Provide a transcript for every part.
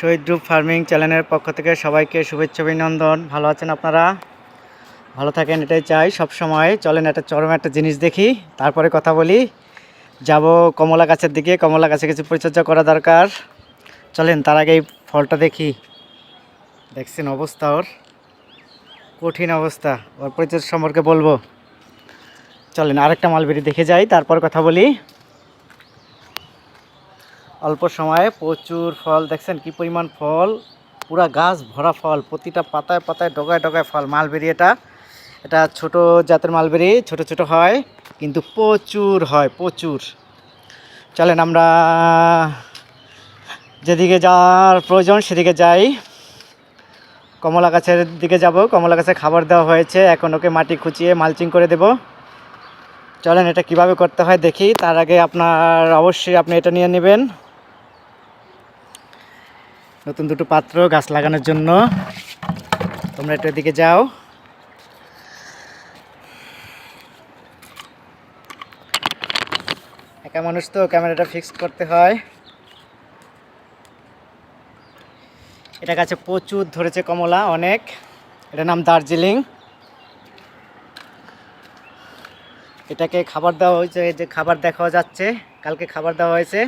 শহীদ group farming চ্যানেলের পক্ষ থেকে সবাইকে শুভেচ্ছা, অভিনন্দন। ভালো আছেন আপনারা? ভালো থাকেন, এটাই চাই। সব সময় চলেন একটা চরম একটা জিনিস দেখি, তারপরে কথা বলি। যাব কমলা গাছের দিকে, কমলা গাছে কিছু পরিচর্যা করা দরকার। চলেন, তার আগে এই ফলটা দেখি। দেখছেন অবস্থা ওর? কঠিন অবস্থা, ওর পরিচর্যা সম্পর্কে বলব। চলেন, আরেকটা মালবেরি দেখে যাই, তারপর কথা বলি। অল্প সময়ে প্রচুর ফল, দেখছেন কি পরিমাণ ফল? পুরা গাছ ভরা ফল, প্রতিটা পাতায় পাতায়, ডগায় ডগায় ফল, মালবেরি এটা। এটা ছোট জাতের মালবেরি, ছোট ছোট হয়, কিন্তু প্রচুর হয়, প্রচুর। চলেন আমরা যেদিকে যাওয়ার প্রয়োজন সেদিকে যাই। কমলা গাছের দিকে যাব, কমলা গাছে খাবার দেওয়া হয়েছে, এখন ওকে মাটি খুঁচিয়ে মালচিং করে দেব। চলেন এটা কীভাবে করতে হয় দেখি, তার আগে আপনার অবশ্যই আপনি এটা নিয়ে নেবেন। নতুন দুটো পাত্র গাছ লাগানোর জন্য। তোমরা একটু এদিকে যাও। একা মানুষ তো ক্যামেরাটা ফিক্স করতে হয়। এটা গাছে প্রচুর ধরেছে কমলা, অনেক। এটার নাম দার্জিলিং। এটাকে খাবার দেওয়া হয়েছে যে খাবার দেখা যাচ্ছে, কালকে খাবার দেওয়া হয়েছে।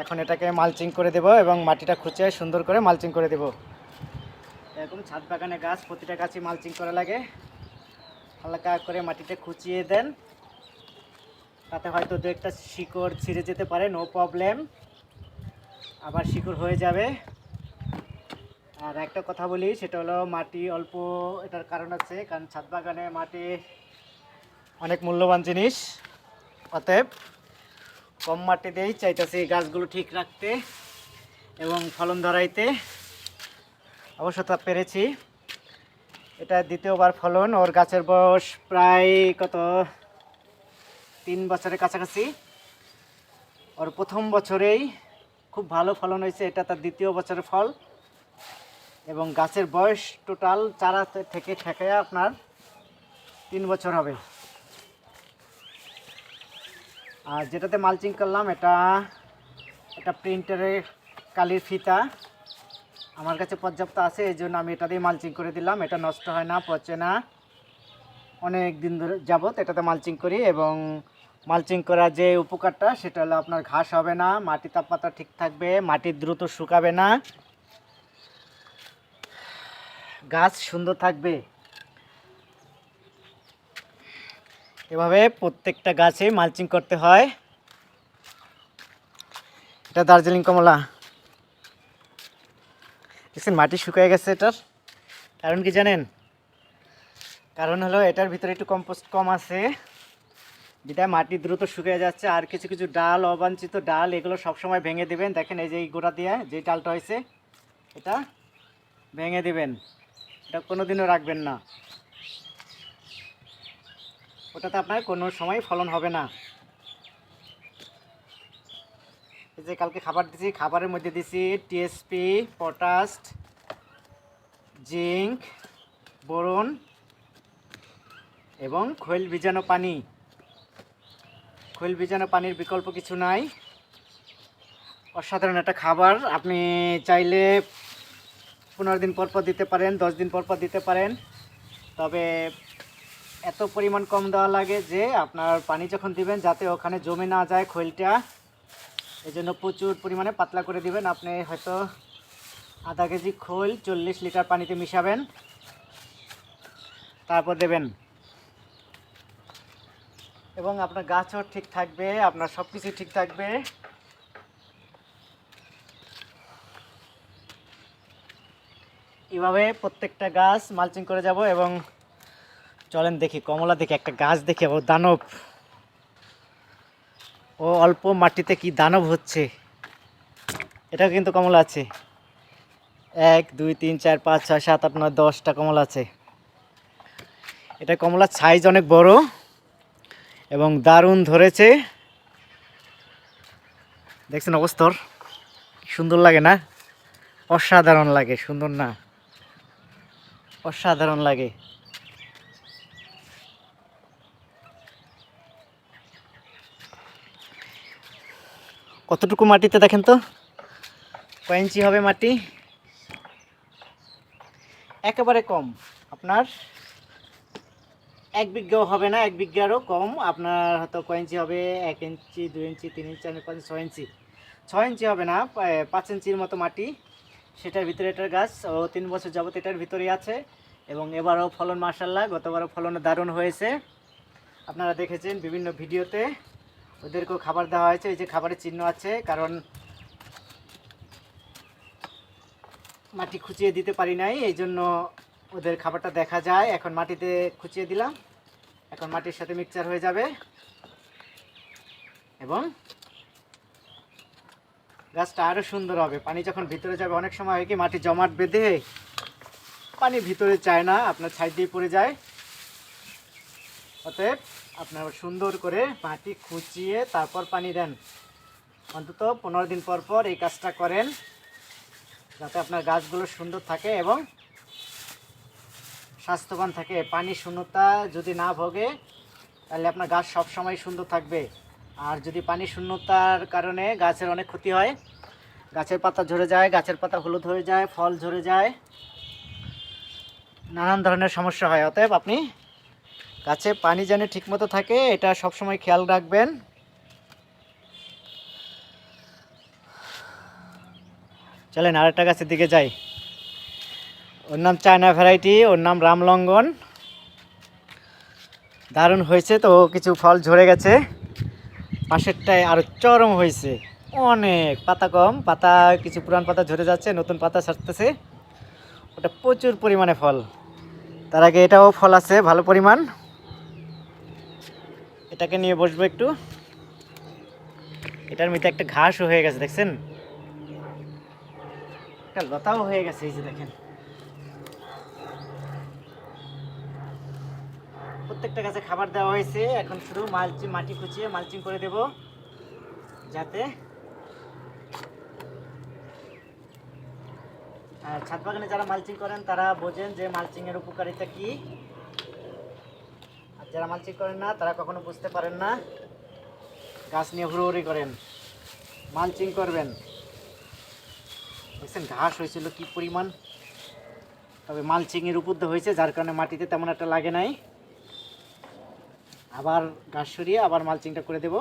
এখন এটাকে মালচিং করে দেব এবং মাটিটা খুঁচে সুন্দর করে মালচিং করে দেব। এরকম ছাদ বাগানে গাছ, প্রতিটা গাছই মালচিং করা লাগে। হালকা করে মাটিতে খুঁচিয়ে দেন। তাতে হয়তো দু একটা শিকড় ছিঁড়ে যেতে পারে নো প্রবলেম আবার শিকড় হয়ে যাবে। আর একটা কথা বলি, সেটা হলো মাটি অল্প এটার কারণ আছে, কারণ ছাদ বাগানে মাটি অনেক মূল্যবান জিনিস। অতএব কম মাটি মাটিতেই চাইতেছি গাছগুলো ঠিক রাখতে এবং ফলন ধরাইতে। অবশ্য তা পেরেছি। এটা দ্বিতীয়বার ফলন। ওর গাছের বয়স প্রায় কত? তিন বছরের কাছাকাছি। ওর প্রথম বছরেই খুব ভালো ফলন হয়েছে। এটা তার দ্বিতীয় বছরের ফল। এবং গাছের বয়স টোটাল চারা থেকে থেকে আপনার তিন বছর হবে। আর যেটাতে মালচিং করলাম, এটা এটা প্রিন্টারের কালির ফিতা। আমার কাছে পর্যাপ্ত আছে, এই জন্য আমি এটা দিয়ে মালচিং করে দিলাম। এটা নষ্ট হয় না, পচে না। অনেক দিন ধরে যাবত এটাতে মালচিং করি এবং মালচিং করার যে উপকারটা, সেটা হলো আপনার ঘাস হবে না, মাটি তাপমাত্রা ঠিক থাকবে, মাটি দ্রুত শুকাবে না। গাছ সুন্দর থাকবে। এভাবে প্রত্যেকটা গাছে মালচিং করতে হয়। এটা দার্জিলিং কমলা। দেখছেন, মাটি শুকিয়ে গেছে এটার। কারণ কি জানেন? কারণ হলো এটার ভিতরে একটু কম্পোস্ট কম আছে। যেটা মাটি দ্রুত শুকিয়ে যাচ্ছে, আর কিছু কিছু ডাল, অবাঞ্ছিত ডাল, এগুলো সবসময় ভেঙে দিবেন। দেখেন, এই যে এই গোড়া দিয়ে যে ডালটা হয়েছে, এটা ভেঙে দিবেন। এটা কোনোদিনও রাখবেন না। ওটাতে আপনার কোনো সময় ফলন হবে না। যে কালকে খাবার দিছি, খাবারের মধ্যে দিছি টিএসপি পটাশ জিঙ্ক বোরন এবং খৈল ভিজানো পানি। খৈল ভিজানো পানির বিকল্প কিছু নাই। অসাধারণ একটা খাবার। আপনি চাইলে পনেরো দিন পর পর দিতে পারেন, দশ দিন পর পর দিতে পারেন। তবে এত পরিমাণ কম দেওয়া লাগে যে আপনার পানি যখন দিবেন, যাতে ওখানে জমে না যায় খৈলটা এই জন্য প্রচুর পরিমাণে পাতলা করে দিবেন। আপনি হয়তো আধা কেজি খোল চল্লিশ লিটার পানিতে মিশাবেন। তারপর দেবেন। এবং আপনার গাছও ঠিক থাকবে, আপনার সব কিছু ঠিক থাকবে। এভাবে প্রত্যেকটা গাছ মালচিং করে যাব এবং চলেন দেখি, কমলা দেখি, একটা গাছ দেখি, ও দানব। ও অল্প মাটিতে কি দানব হচ্ছে? এটাও কিন্তু কমলা আছে। এক, দুই, তিন, চার, পাঁচ, ছয়, সাত, আট, নয়, দশটা কমলা আছে। এটা কমলার সাইজ অনেক বড় এবং দারুণ ধরেছে। দেখছেন অবস্থর সুন্দর লাগে না? অসাধারণ লাগে, সুন্দর না? অসাধারণ লাগে। কতটুকু মাটিতে দেখেন তো? কয় ইঞ্চি হবে মাটি? একেবারে কম। আপনার এক বিঘাও হবে না, এক বিঘারও কম। আপনার হয়তো কয় ইঞ্চি হবে? এক ইঞ্চি, দুই ইঞ্চি, তিন ইঞ্চি চার পাঁচ ছয় ইঞ্চি। ছয় ইঞ্চি হবে না পাঁচ ইঞ্চির মতো মাটি। সেটার ভিতরে এটার গাছ, ও, তিন বছর যাবত এটার ভিতরেই আছে। এবং এবারও ফলন মার্শাল্লাহ গতবারও ফলন দারুণ হয়েছে। আপনারা দেখেছেন বিভিন্ন ভিডিওতে। ওদেরকেও খাবার দেওয়া হয়েছে, এই যে খাবারের চিহ্ন আছে, কারণ মাটি খুঁচিয়ে দিতে পারি নাই, এই জন্য ওদের খাবারটা দেখা যায়। এখন মাটিতে খুঁচিয়ে দিলাম। এখন মাটির সাথে মিক্সচার হয়ে যাবে। এবং গাছটা আরও সুন্দর হবে। পানি যখন ভিতরে যাবে, অনেক সময় হয় কি, মাটি জমাট বেঁধে পানি ভিতরে চায় না, আপনার সাইড দিয়ে পড়ে যায়। অতএব আপনার সুন্দর করে মাটি খুঁচিয়ে তারপর পানি দেন। অন্তত পনেরো দিন পর পর এই কাজটা করেন, যাতে আপনার গাছগুলো সুন্দর থাকে এবং স্বাস্থ্যবান থাকে। পানি শূন্যতা যদি না ভোগে, তাহলে আপনার গাছ সবসময় সুন্দর থাকবে। আর যদি পানি শূন্যতার কারণে গাছের অনেক ক্ষতি হয়, গাছের পাতা ঝরে যায়, গাছের পাতা হলুদ হয়ে যায়, ফল ঝরে যায়, নানান ধরনের সমস্যা হয়। অতএব আপনি গাছে পানি যেন ঠিকমতো থাকে, এটা সবসময় খেয়াল রাখবেন। চলেন আরেকটা গাছের দিকে যাই। ওর নাম চায়না ভ্যারাইটি, ওর নাম রামলঙ্গন। দারুণ হয়েছে তো, কিছু ফল ঝরে গেছে। পাশেরটায় আরও চরম হয়েছে। অনেক পাতা কম, পাতা, কিছু পুরান পাতা ঝরে যাচ্ছে, নতুন পাতা ছাড়তেছে। ওটা প্রচুর পরিমাণে ফল। তার আগে এটাও ফল আছে, ভালো পরিমাণ। এটাকে নিয়ে বসবো একটু। এটার মধ্যে একটা ঘাসও হয়ে গেছে, দেখছেন? একটা লতাও হয়ে গেছে, এই যে দেখেন। প্রত্যেকটা গাছে খাবার দেওয়া হয়েছে। এখন শুধু মালচিং মাটি খুঁচিয়ে মালচিং করে দেব, যাতে আর ছাদ বাগানে যারা মালচিং করেন, তারা বোঝেন যে মালচিংয়ের উপকারিতা কি। যারা মালচিং করেন না, তারা কখনো বুঝতে পারেন না। গাছ নিয়ে হুড়োহুড়ি করেন। মালচিং করবেন। দেখছেন, ঘাস হয়েছিল কি পরিমাণ? তবে মালচিং এর উপর হয়েছে, যার কারণে মাটিতে তেমন একটা লাগে নাই। আবার ঘাস সরিয়ে আবার মালচিংটা করে দেব।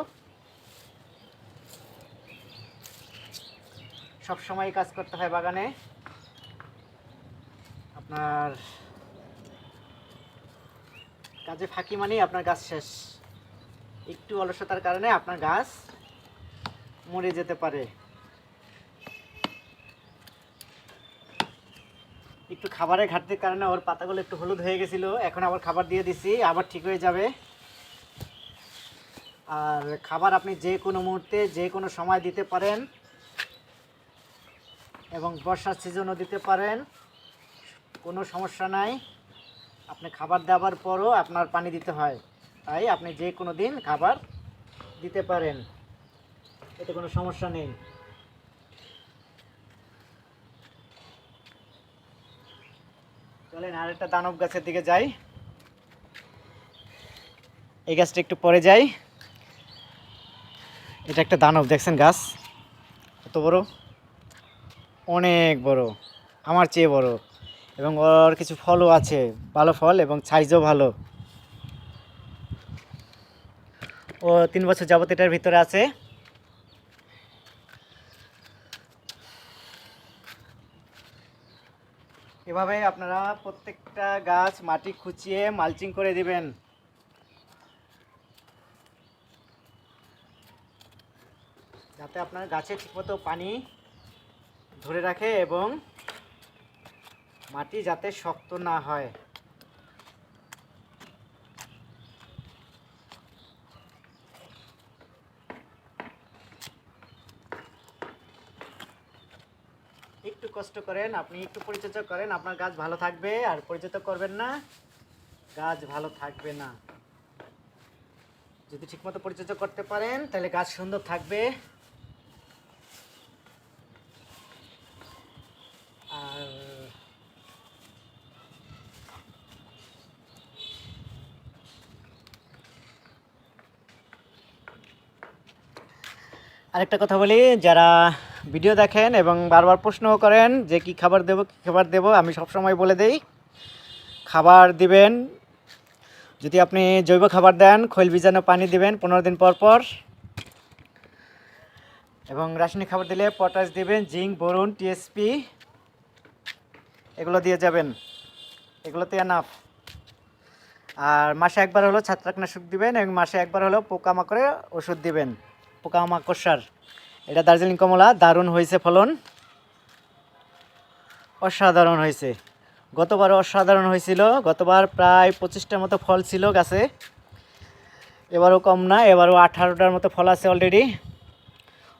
সব সময় কাজ করতে হয় বাগানে। আপনার কাজে ফাঁকি মানেই আপনার গাছ শেষ। একটু অলসতার কারণে আপনার গাছ মরে যেতে পারে। একটু খাবারের ঘাটতির কারণে ওর পাতাগুলো একটু হলুদ হয়ে গেছিল, এখন আবার খাবার দিয়ে দিছি, আবার ঠিক হয়ে যাবে। আর খাবার আপনি যে কোনো মুহূর্তে, যে কোনো সময় দিতে পারেন এবং বর্ষার সিজনও দিতে পারেন, কোনো সমস্যা নাই। আপনি খাবার দেওয়ার পরও আপনার পানি দিতে হয়। তাই আপনি যে কোনো দিন খাবার দিতে পারেন। এতে কোনো সমস্যা নেই। চলেন আরেকটা দানব গাছের দিকে যাই। এই গাছটা একটু পরে যাই। এটা একটা দানব, দেখছেন গাছ? কত বড়? অনেক বড়। আমার চেয়ে বড়। এবং ওর কিছু ফলও আছে, ভালো ফল এবং সাইজও ভালো। ও তিন বছর যাবত এটার ভিতরে আছে। এভাবে আপনারা প্রত্যেকটা গাছ মাটি খুঁচিয়ে মালচিং করে দিবেন। যাতে আপনার গাছে ঠিকমতো পানি ধরে রাখে এবং মাটি যাতে শক্ত না হয়। একটু কষ্ট করেন, আপনি একটু পরিচর্যা করেন, আপনার গাছ ভালো থাকবে, আর পরিচর্যা করবেন না। গাছ ভালো থাকবে না। যদি ঠিকমতো পরিচর্যা করতে পারেন, তাহলে গাছ সুন্দর থাকবে। আরেকটা কথা বলি, যারা ভিডিও দেখেন এবং বারবার প্রশ্নও করেন যে কি খাবার দেবো, কী খাবার দেবো, আমি সবসময় বলে দেই, খাবার দিবেন, যদি আপনি জৈব খাবার দেন, খৈল বীজাণু পানি দিবেন পনেরো দিন পর পর, এবং রাসায়নিক খাবার দিলে পটাশ দিবেন, জিঙ্ক, বোরন, টিএসপি, এগুলো দিয়ে যাবেন, এগুলোতে এনাফ আর মাসে একবার হলো ছত্রাকনাশক দিবেন এবং মাসে একবার হলো পোকামাকড়ে ওষুধ দিবেন। পোকামাকড় মাকসার এটা দার্জিলিং কমলা, দারুণ হয়েছে ফলন। অসাধারণ হয়েছে। গতবার অসাধারণ হয়েছিল। গতবার প্রায় পঁচিশটার মতো ফল ছিল গাছে। এবারও কম না, এবারও আঠারোটার মতো ফল আছে অলরেডি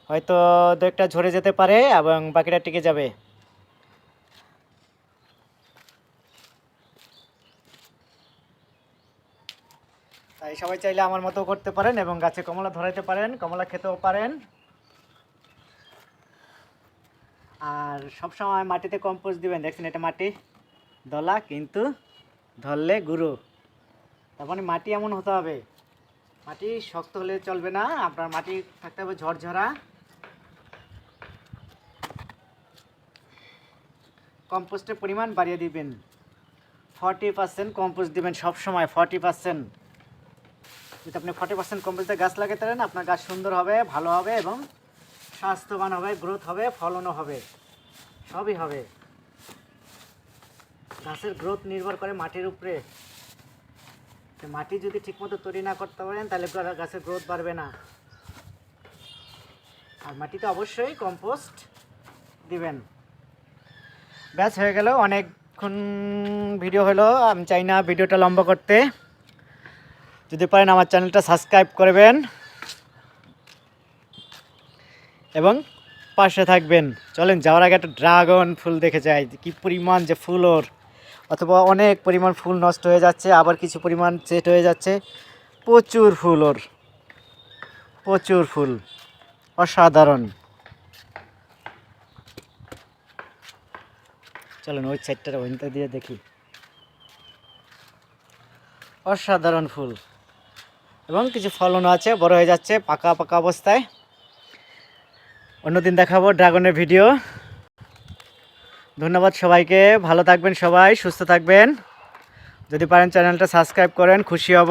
হয়তো দু একটা ঝরে যেতে পারে এবং বাকিটা টিকে যাবে। সবাই চাইলে আমার মতো করতে পারেন এবং গাছে কমলা ধরাইতে পারেন, কমলা খেতেও পারেন। আর সবসময় মাটিতে কম্পোস্ট দিবেন, দেখছেন এটা মাটি দলা, কিন্তু ধরলে গুঁড়ো। তার মানে মাটি এমন হতে হবে, মাটি শক্ত হলে চলবে না, আপনার মাটি থাকতে হবে ঝরঝরা। কম্পোস্টের পরিমাণ বাড়িয়ে দিবেন। ফর্টি পার্সেন্ট কম্পোস্ট দিবেন সবসময় ফর্টি পার্সেন্ট যদি আপনি ফর্টি পার্সেন্ট কম্পোস্টে গাছ লাগাতে পারেন আপনার গাছ সুন্দর হবে, ভালো হবে এবং স্বাস্থ্যবান হবে গ্রোথ হবে, ফলনও হবে, সবই হবে। গাছের গ্রোথ নির্ভর করে মাটির উপরে। মাটি যদি ঠিকমতো তৈরি না করতে পারেন, তাহলে গাছের গ্রোথ বাড়বে না। আর মাটিতে অবশ্যই কম্পোস্ট দিবেন। ব্যাস, হয়ে গেল, অনেকক্ষণ ভিডিও হলো। আমি চাই না ভিডিওটা লম্বা করতে। যদি পারেন আমার চ্যানেলটা সাবস্ক্রাইব করবেন এবং পাশে থাকবেন। চলেন যাওয়ার আগে একটা ড্রাগন ফুল দেখে যাই, কি পরিমাণ যে ফুল ওর। অথবা অনেক পরিমাণ ফুল নষ্ট হয়ে যাচ্ছে, আবার কিছু পরিমাণ সেট হয়ে যাচ্ছে। প্রচুর ফুল ওর। প্রচুর ফুল। অসাধারণ। চলেন ওই সাইডটা ওইটা দিয়ে দেখি। অসাধারণ ফুল। এবং কিছু ফলনও আছে, বড় হয়ে যাচ্ছে, পাকা পাকা অবস্থায়। অন্যদিন দেখাবো ড্রাগনের ভিডিও। ধন্যবাদ সবাইকে, ভালো থাকবেন সবাই, সুস্থ থাকবেন। যদি পারেন চ্যানেলটা সাবস্ক্রাইব করেন, খুশি হব।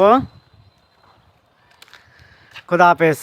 খুদা হাফেজ।